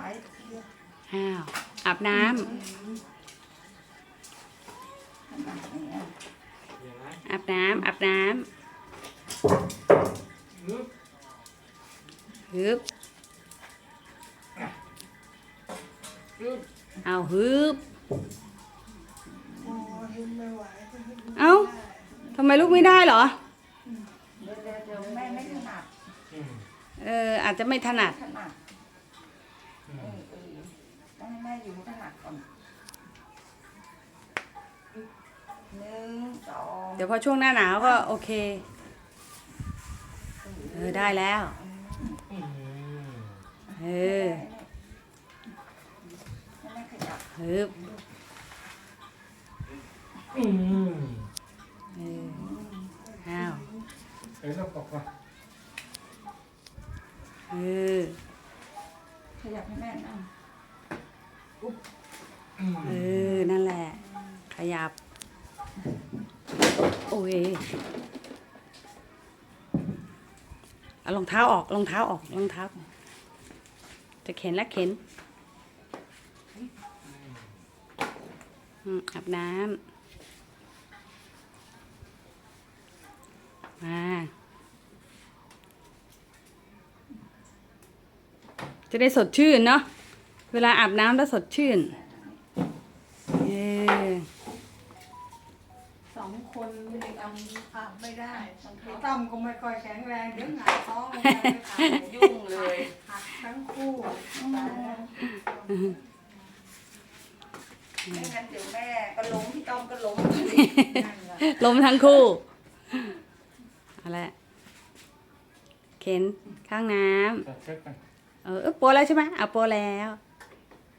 ายอ้าวอาบน้ำขนาดนี้เดี๋ยวนะอาบน้ำอาบน้นึกำฮึบนึกเอาฮึบโอ้ยไม่ไหวเอ้าทำไมลูกไม่ได้เหรอเดี๋ยวเดี๋ยวเดี๋ยวแม่ไม่ถนัดอืมเอออาจจะไม่ถนัด ต้องให้แม่อยู่ถนัดก่อนหนึ่งสองเดี๋ยวพอช่วงหน้าหนาวก็โอเค เออได้แล้วอืมเออให้แม่ขยับฮึบอืมเอออ้าว เอ้ยเราบอกว่า เออ ขยับให้แม่นั่งอืมเออ นั่นแหละ ขยับ โอ้ยเอารองเท้าออกรองเท้าออกรองเท้า จะเข็นแล้วเข็นอืมอาบน้ำมา จะได้สดชื่นเนาะ เวลาอาบน้ำแล้วสดชื่นเออสองคนไม่ได้ทำอาบไม่ได้พี่ตั้มก็ไม่ค่อยแข็งแรงเดี๋ยวหงายท้องลงไปไม่ขาดยุ่งเลยหักทั้งคู่ตายแล้วไม่งั้นเดี๋ยวแม่ก็ล้มพี่ต้อมก็ล้มนั่นแหละล้มทั้งคู่เอาละเข็นข้างน้จัดเช็คกันำ เออเออโปรแล้วใช่ไหมเอาโปรแล้ว